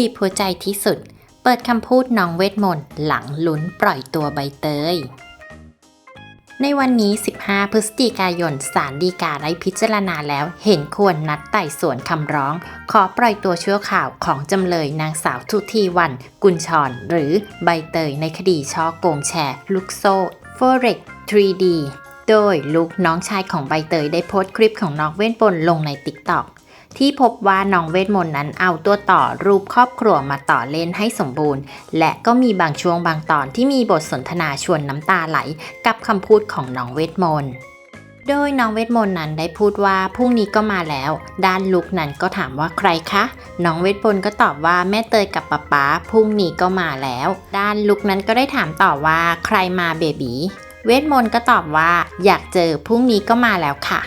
บีบหัวใจที่สุด เปิดคำพูดน้องเวทมนต์หลังลุ้นปล่อยตัวใบเตย ในวันนี้ 15 พฤศจิกายนศาลฎีกาได้พิจารณาแล้วเห็นควรนัดไต่สวนคำร้อง ขอปล่อยตัวชั่วข่าวของจำเลยนางสาวทุทีวัน กุลชรหรือใบเตยในคดีช่อโกงแชร์ลูกโซ่ Forex 3D โดยลูกน้องชายของใบเตยได้โพสต์คลิปของน้องเวทมนต์ลงใน TikTok ที่พบว่าน้องเวทมนต์นั้นเอาตัวต่อรูปครอบครัวมาต่อเล่นให้สมบูรณ์ และก็มีบางช่วงบางตอนที่มีบทสนทนาชวนน้ำตาไหล กับคำพูดของน้องเวทมนต์โดยน้องเวทมนต์นั้นได้พูดว่าพรุ่งนี้ก็มาแล้ว ด้านลุกนั้นก็ถามว่าใครคะ น้องเวทมนต์ก็ตอบว่าแม่เตยกับป๊าป๊าพรุ่งนี้ก็มาแล้ว ด้านลุกนั้นก็ได้ถามต่อว่าใครมาเบบีเวทมนต์ก็ตอบว่าอยากเจอพรุ่งนี้ก็มาแล้วค่ะ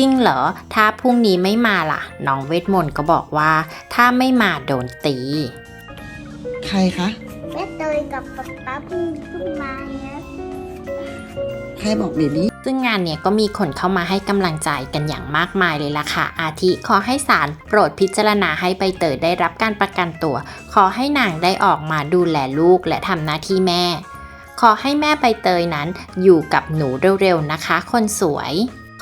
ริงเหรอ ถ้าพรุ่งนี้ไม่มาล่ะ น้องเวทมนต์ก็บอกว่า ถ้าไม่มาโดนตี ใครคะ แม่เตยกับป๊าป๊าเพิ่งเพิ่งมาเนี่ยใครบอกเบบี้ซึ่งงานเนี่ยก็มีคนเข้ามาให้กำลังใจกันอย่างมากมายเลยล่ะค่ะ อาทิขอให้ศาลโปรดพิจารณาให้ใบเตยได้รับการประกันตัว ขอให้นางได้ออกมาดูแลลูกและทำหน้าที่แม่ ขอให้แม่ใบเตยนั้นอยู่กับหนูเร็วๆนะคะ คนสวย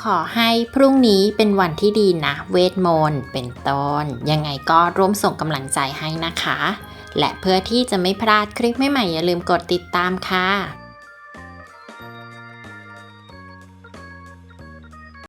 ขอให้พรุ่งนี้เป็นวันที่ดีนะ เวทมนต์เป็นต้น ยังไงก็ร่วมส่งกำลังใจให้นะคะ และเพื่อที่จะไม่พลาดคลิปใหม่ๆอย่าลืมกดติดตามค่ะ